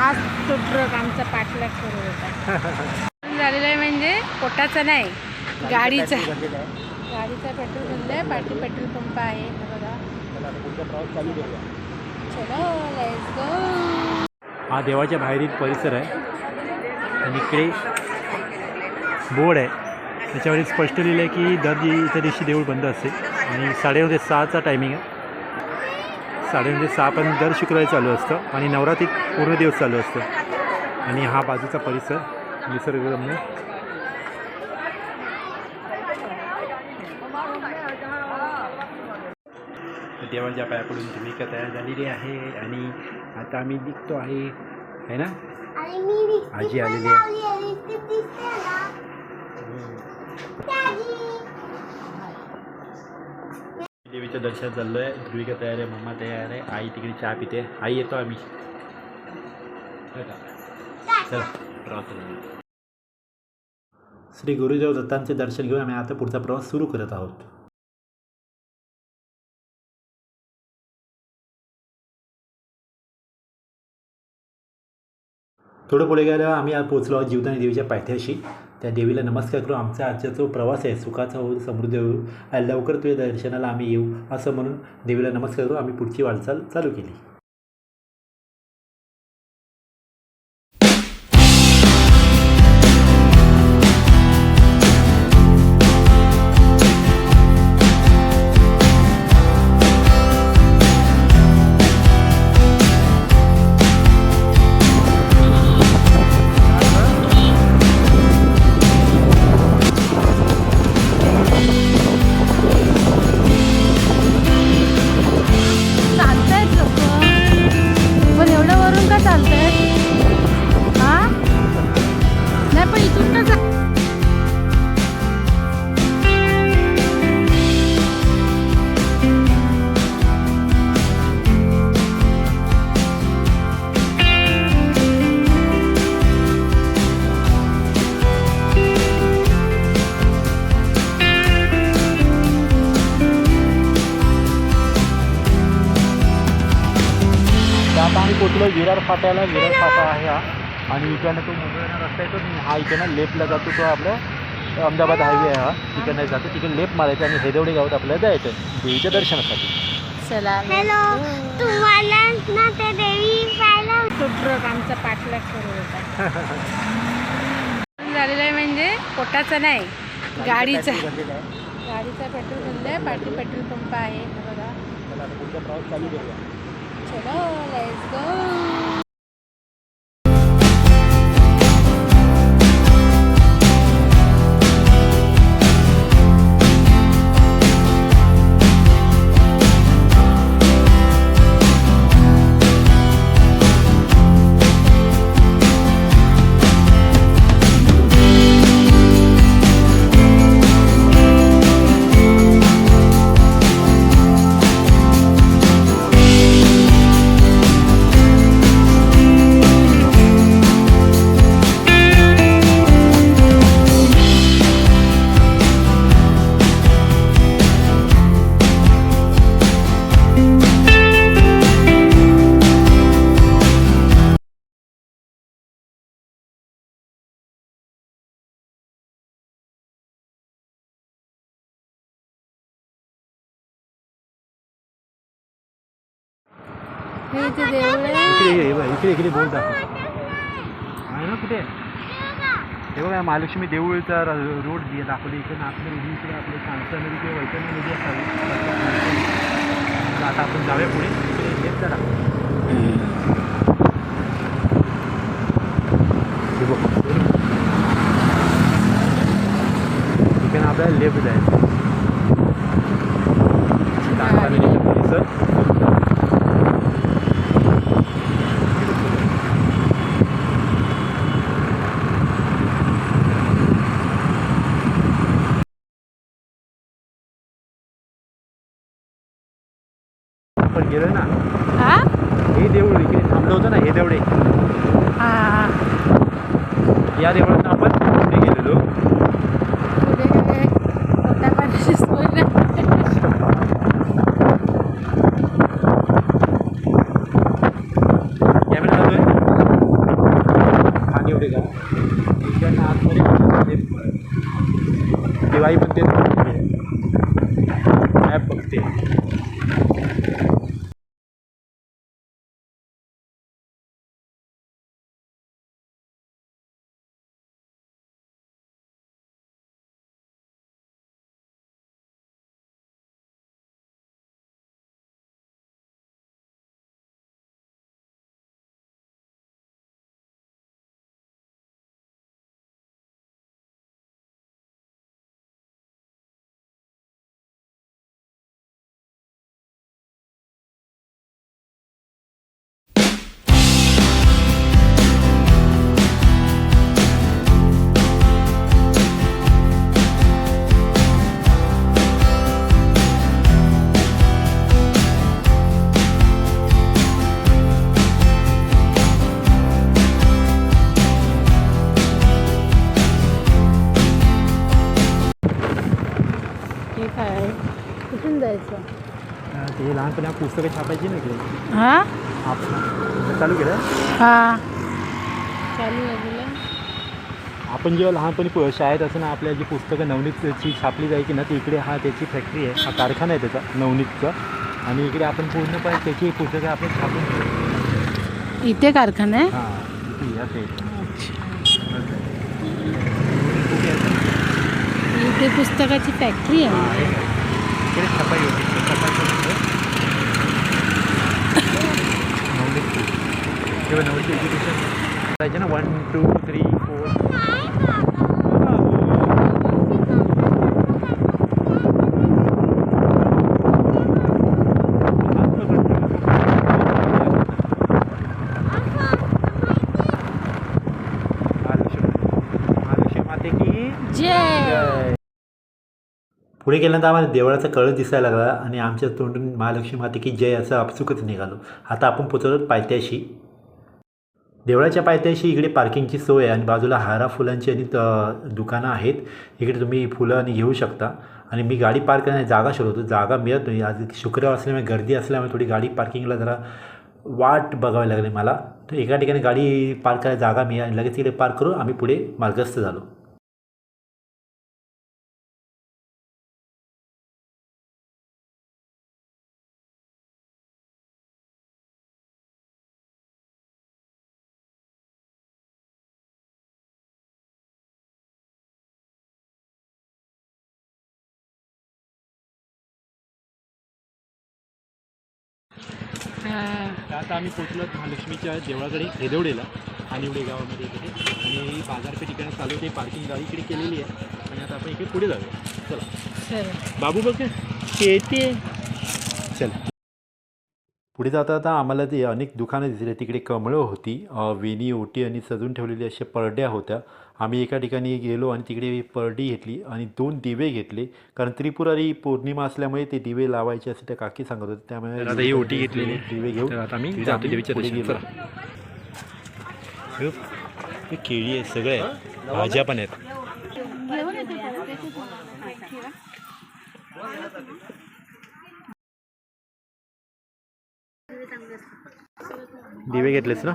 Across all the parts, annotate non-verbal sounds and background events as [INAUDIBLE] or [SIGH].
आज तो ट्रक आमचा पाठलाग करत होता [LAUGHS] झालेला आहे म्हणजे पोटाचा नाही गाडीचा. गाडीचा पेट्रोल बनलं आहे. पाठी पेट्रोल पंप आहे हे बघा. चलो लेट्स गो हा देवाच्या बाहेरील परिसर आहे. आणि इकडे बोर्ड आहे. त्याच्यावर स्पष्ट लिहिलं आहे की दर दि- इतर दिवशी देऊळ बंद असते. आणि साडेनऊ ते सहाचा टायमिंग आहे. साडेनऊ ते सहा पण दर शुक्रवारी चालू असतं आणि नवरात्रीत पूर्ण दिवस चालू असतं. आणि हा बाजूचा परिसर निसर्गरम्य. देवाच्या पायाकडून भूमिका तयार झालेली आहे आणि आता आम्ही निघतो आहे है ना? आजी आलेली आहे. लावली देवीचं दर्शन चाललं आहे ध्रुविका तयार आहे मम्मा तयार आहे. आई तिकडे चहा पिते. आई येतो आम्ही. श्री गुरुदेव दत्तांचे दर्शन घेऊन आम्ही आता पुढचा प्रवास सुरू करत आहोत. थोडं पुढे गेल्यावर आम्ही आज पोहोचलो आहोत जीवदानी देवीच्या पायथ्याशी. त्या देवीला नमस्कार करून आमचा आजचा जो प्रवास आहे सुखाचा होऊ समृद्ध होऊ लवकर तुझ्या दर्शनाला आम्ही येऊ असं म्हणून देवीला नमस्कार करून आम्ही पुढची वाटचाल चालू केली. पोचलो विरार फाट्याला विरार फाटा आहे हा. आणि इकडनं तो मुंबईला रस्ता येतो आणि हा इकडनं लेफ्टला जातो तो आपला अहमदाबाद हायवे आहे हा. तिकडनं जातो तिकडे लेफ्ट मारायचं आणि हेदवडे गावात आपल्याला जायचं देवीच्या दर्शनासाठी. चला. हॅलो तुम्हाला ना ते देवी ट्रक आमचा पाठलाग होता झालेला आहे म्हणजे पोटाचा नाही गाडीचा. गाडीचा पेट्रोल बनलं आहे. पाठी पेट्रोल पंप आहे बघा. प्रवास चालू करूया हे इथे देऊळ इकडे ये, हे बघ, इकडे इकडे बोल दाखव आहे ना कुठे? हे बघा महालक्ष्मी देऊळचा र- रोड जी दाखवले इकडे आपल्या इकडे आपले सांगता नदी किंवा वैतरणी नदी असावी तर आता आपण जाऊया पुढे. इकडे लेफ्टला दाखव हे बघ. इकडे आपल्याला लेफ्ट जायचं सांगता नदीचं परिसर आपण गेलो ना हा हे देऊळ इकडे थांबलो होतो ना हे देवडे हा हा या पुस्तकं छापायची ना इकडे हा? आपण चालू केलं? हा. चालू आहे बोला. आपण जेव्हा लहानपणी पु- शाळेत असताना आपल्या जी पुस्तकं नवनीतची छापली जायची ना ती इकडे हा त्याची फॅक्टरी आहे. हा कारखाना आहे त्याचा नवनीतचा. आणि इकडे आपण पूर्णपणे त्याची पुस्तकं आपण छापून ठेवतो. इथे कारखाना आहे? हां इथे या. इथे पुस्तकाची फॅक्टरी हां, आहे आहे. इकडे छपाई होती. इकडे छपाई करून नवनीतची जेव्हा नवनीत एज्युकेशन करायचे ना? One two three four Mahalakshmi माते की जय. पुढे गेल्यानंतर आम्हाला देवळाचा कळस दिसायला लागला आणि आमच्या तोंडून महालक्ष्मी माते की जय असं आपसुकच निघालो. आता आपण पोचलो पायथ्याशी. देवळाच्या पायथ्याशी इकडे पार्किंगची सोय आहे आणि बाजूला हारा फुलांची आणि दुकानं आहेत. इकडे तुम्ही फुलं आणि घेऊ शकता. आणि मी गाडी पार्क करण्याची जागा शोधतो. जागा मिळत नाही. आज शुक्रवार असल्यामुळे गर्दी असल्यामुळे थोडी गाडी पार्किंगला जरा वाट बघावी लागली मला. तर एका ठिकाणी गाडी पार्क करायला जागा मिळाली आणि लगेच तिकडे पार्क करू आम्ही पुढे मार्गस्थ झालो. हा. आता आम्ही पोचलो महालक्ष्मीच्या देवळाकडे हेदवडेला हानिवडे गावामध्ये इकडे. आणि बाजारपेठ इकडे चालू होते पार्किंग गाडी इकडे केलेली आहे. आणि आता आपण इकडे पुढे जाऊया. चला. बाबू बघ येते चल. पुढे जाता जाता आम्हाला ते अनेक दुकानं दिसले तिकडे कमळं होती वेणी ओटी आणि सजून ठेवलेली अशा परड्या होत्या. आम्ही एका ठिकाणी गेलो आणि तिकडे परडी घेतली आणि दोन दिवे घेतले. कारण त्रिपुरारी पौर्णिमा असल्यामुळे ते दिवे लावायचे असे त्या काकी सांगत होते. त्यामुळे आता ही ओटी घेतलेली. दिवे घेऊ तर आता आम्ही तिथे जातो आम्ही देवीच्या पुढे दर्शनाला. गेलो. हे हे केळी आहे सगळे. आहे भाज्या पण आहेत. दिवे घेतलेस ना?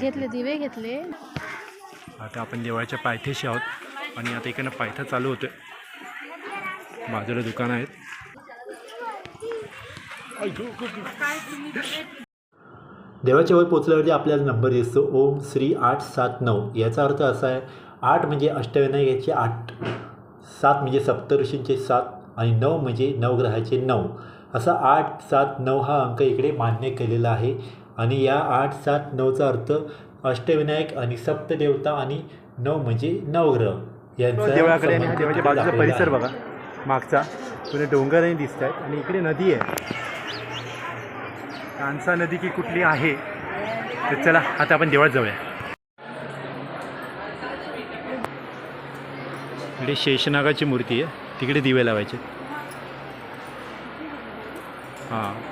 घेतले दिवे घेतले. आता आपण देवळाच्या पायथ्याशी आहोत. आणि आता इकडनं पायथा चालू होतोय. बाजूला दुकान आहेत. देवाच्या वर पोचल्यावरती आपल्याला नंबर दिसतो. ओम श्री आठ सात नऊ. याचा अर्थ असा आहे आठ म्हणजे अष्टविनायकाचे आठ. सात म्हणजे सप्तऋषींचे सात आणि नऊ म्हणजे नवग्रहाचे नऊ. असा आठ सात नऊ हा अंक इकडे मान्य केलेला आहे. आणि या आठ सात नऊचा अर्थ अष्टविनायक आणि सप्तदेवता आणि नऊ म्हणजे नवग्रह यांचा देवळाकडे आणि देवाच्या बाजूचा परिसर. बघा. मागचा पुढे डोंगरही दिसत आहेत आणि इकडे नदी आहे. कांसा नदी की कुठली आहे तर चला आता आपण देवळात जाऊया. इकडे शेषनागाची मूर्ती आहे. तिकडे दिवे लावायचे. हां.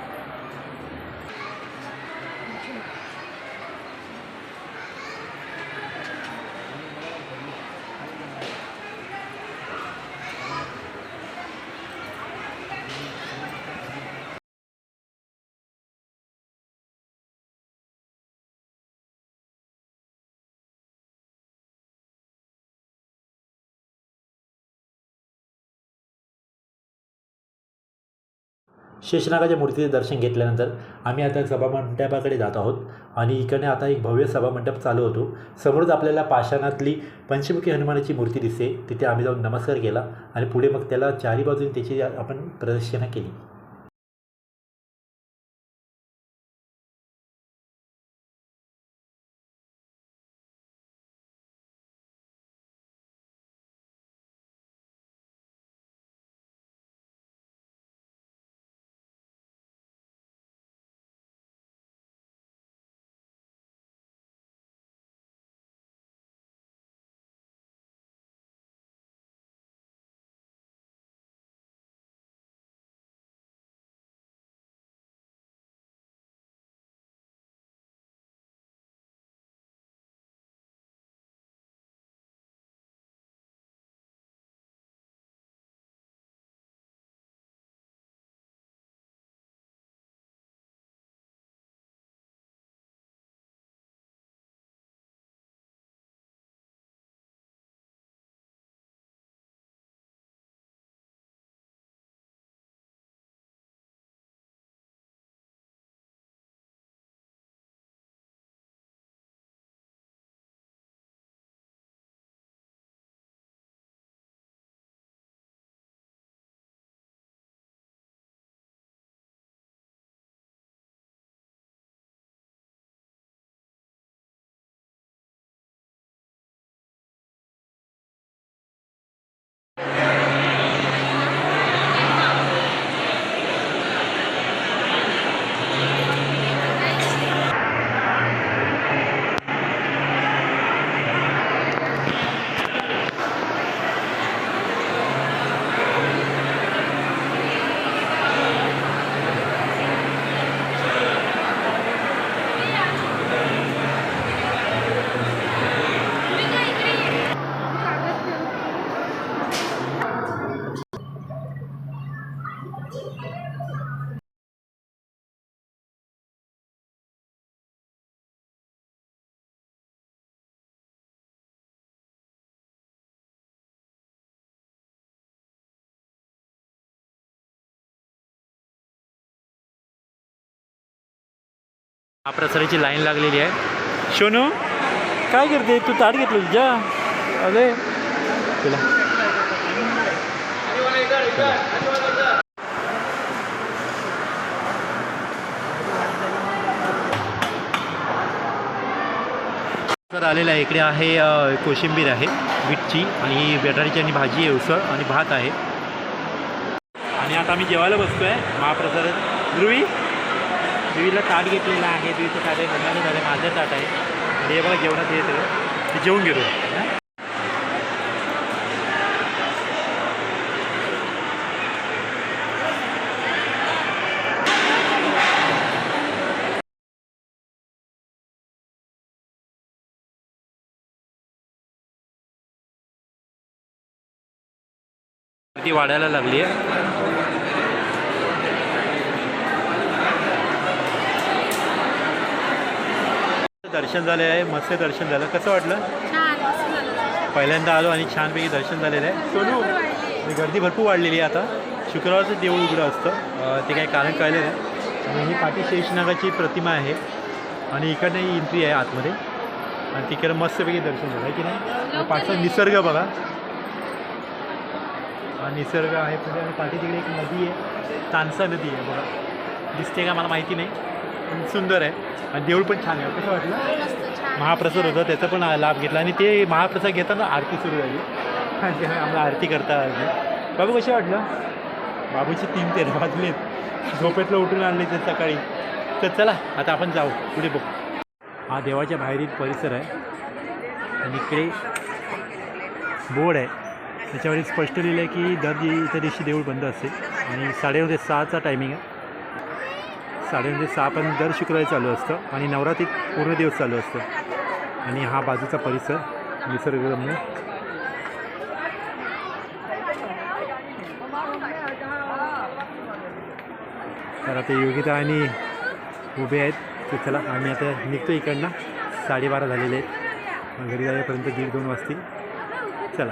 शेषनागाच्या मूर्तीचे दर्शन घेतल्यानंतर आम्ही आता सभामंडपाकडे जात आहोत. आणि इकडे आता एक भव्य सभामंडप चालू होतो. समोरच आपल्याला पाषाणातली पंचमुखी हनुमानाची मूर्ती दिसते. तिथे आम्ही जाऊन नमस्कार केला आणि पुढे मग त्याला चारी बाजूने त्याची आपण प्रदर्शनं केली. महाप्रसाराची लाईन लागलेली आहे. सोनू काय करते? तू ताट घेतलं तुझ्या अरे. तुला तर आलेलं आहे. इकडे आहे कोशिंबीर आहे बीटची आणि बटाट्याची आणि भाजी आहे उसळ आणि भात आहे. आणि आता आम्ही जेवायला बसतो आहे महाप्रसारात ध्रुवी? ध्रुवीला ताट घेतलेला आहे ध्रुवीचं ताट आहे मम्माचं ताट आहे माझं ताट आहे. आणि हे बघा जेवणात येतं ते जेवून घेतो. ती वाढायला लागली आहे. दर्शन झाले आहे मस्त दर्शन झालं. कसं वाटलं? छान मस्त झालं. पहिल्यांदा आलो आणि छानपैकी दर्शन झालेलं आहे. सोनू आणि गर्दी भरपूर वाढलेली आहे आता. शुक्रवारचं देऊळ उघडं असतं. ते काही कारण कळलं नाही आणि ही पाठी शेषनागाची प्रतिमा आहे. आणि इकडनं ही एंट्री आहे आतमध्ये. आणि तिकडं मस्तपैकी दर्शन झालं आहे की नाही? पाठचा निसर्ग बघा. हा निसर्ग आहे पुढे. आणि पाठी तिकडे एक नदी आहे. तानसा नदी आहे बघा. दिसते का? मला माहिती नाही. पण सुंदर आहे. आणि देऊळ पण छान आहे. कसं वाटलं? महाप्रसाद होता त्याचा पण लाभ घेतला. आणि ते महाप्रसाद घेताना आरती सुरू झाली. आणि ते आम्हाला आरती करता आली. बाबू कसे वाटलं? बाबूची तीन तेरा वाजलेत झोपेतलं उठून आणले ते सकाळी. तर चला आता आपण जाऊ. पुढे बघू. हा देवाच्या बाहेरील परिसर आहे. आणि इकडे बोर्ड आहे. त्याच्यावर स्पष्ट लिहिलं आहे की दर त्या दिवशी देऊळ बंद असते. आणि साडेनऊ ते सहाचा टायमिंग आहे. साडेनऊ ते सहापर्यंत दर शुक्रवारी चालू असतं आणि नवरात्रीत पूर्ण दिवस चालू असतं. आणि हा बाजूचा परिसर निसर्गरम्य. तर आता योगिता आणि उभे आहेत. ते चला आम्ही आता निघतो इकडनं. साडेबारा झालेले आहेत. घरी जाईपर्यंत दीड दोन वाजतील. चला.